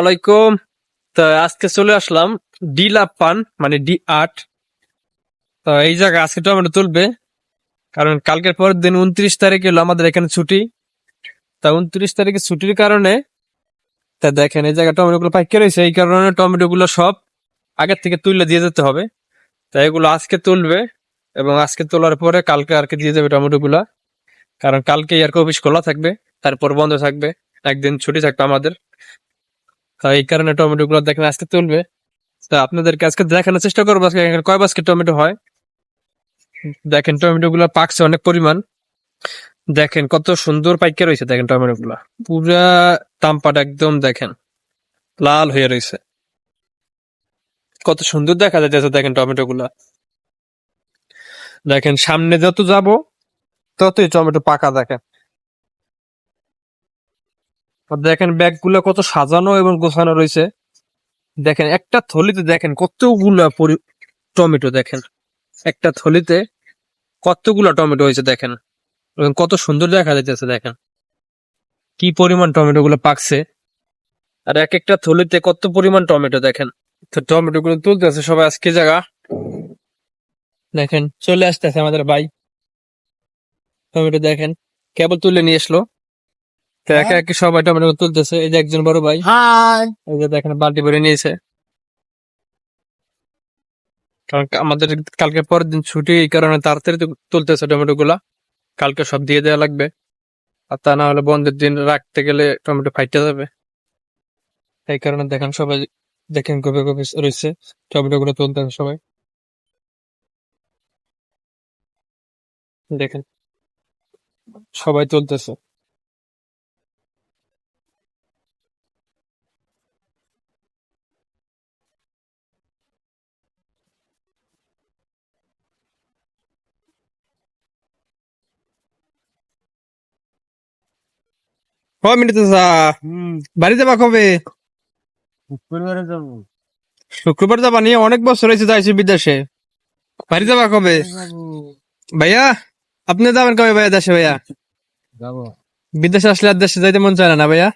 আলাইকুম। তো আজকে চলে আসলাম ডিলা পান মানে ডি আট। তো এই জায়গায় আজকে টমেটো তুলবে, কারণ কালকের পরের দিন উনত্রিশ তারিখ হলো আমাদের এখানে ছুটি। তা উনত্রিশ তারিখে ছুটির কারণে, তা দেখেন এই জায়গায় টমেটো গুলো পাইকে রয়েছে এই কারণে টমেটো গুলো সব আগের থেকে তুললে দিয়ে যেতে হবে। তা এগুলো আজকে তুলবে এবং আজকে তোলার পরে কালকে আর কি দিয়ে যাবে টমেটো গুলা কারণ কালকে আর কি অফিস খোলা থাকবে, তারপর বন্ধ থাকবে, একদিন ছুটি থাকবে আমাদের। এই কারণে টমেটো গুলো দেখেন আজকে তুলবে। তা আপনাদেরকে আজকে দেখানোর চেষ্টা করব আজকে এখানে কয় বাস্কেট টমেটো হয়। দেখেন টমেটো গুলো পাকছে অনেক পরিমাণ। দেখেন কত সুন্দর পাইকে রয়েছে দেখেন টমেটো গুলা। পুরা তামপাট একদম দেখেন লাল হয়ে রয়েছে। কত সুন্দর দেখা যাচ্ছে দেখেন টমেটো গুলা। দেখেন সামনে যত যাব, ততই টমেটো পাকা দেখেন। দেখেন ব্যাগগুলো কত সাজানো এবং গোছানো রয়েছে। দেখেন, একটা থলিতে দেখেন কতগুলা টমেটো দেখেন। একটা থলিতে কতগুলা টমেটো হয়েছে দেখেন। এবং কত সুন্দর দেখা যাইতেছে দেখেন। কি পরিমাণ টমেটো গুলো পাকছে। আর এক একটা থলিতে কত পরিমাণ টমেটো দেখেন। তো টমেটো গুলো তুলতেছে সবাই আজকে জায়গা। দেখেন, চলে আসতেছে আমাদের ভাই। টমেটো দেখেন, কেবল তুলে নিয়ে আসলো। তো একে একে সবাই টমেটো তুলতেছে। এই যে একজন বড় ভাই। এই যে দেখেন বালতি ভরে নিয়েছে। কারণ আমাদের কালকে পরের দিন ছুটি এই কারণে তাড়াতাড়ি তুলতেছে টমেটো গুলা কালকে সব দিয়ে দেওয়া লাগবে। আর তা না হলে বন্ধের দিন রাখতে গেলে টমেটো ফাইটে যাবে। এই কারণে দেখেন সবাই দেখেন কবে কবে রয়েছে টমেটো গুলো তুলতেছে সবাই। দেখেন সবাই তুলতেছে। কয় মিনিট হুম। বাড়ি যাবা কবে? শুক্রবারে যাব। শুক্রবার যাবা নিয়ে অনেক বছর হয়েছে যাইছি বিদেশে। বাড়ি যাবা কবে? ভাইয়া আপনি যাবেন কবে ভাইয়া দেশে ভাইয়া? যাব। বিদেশে আসলে আর দেশে যাইতে মন চায় না ভাইয়া?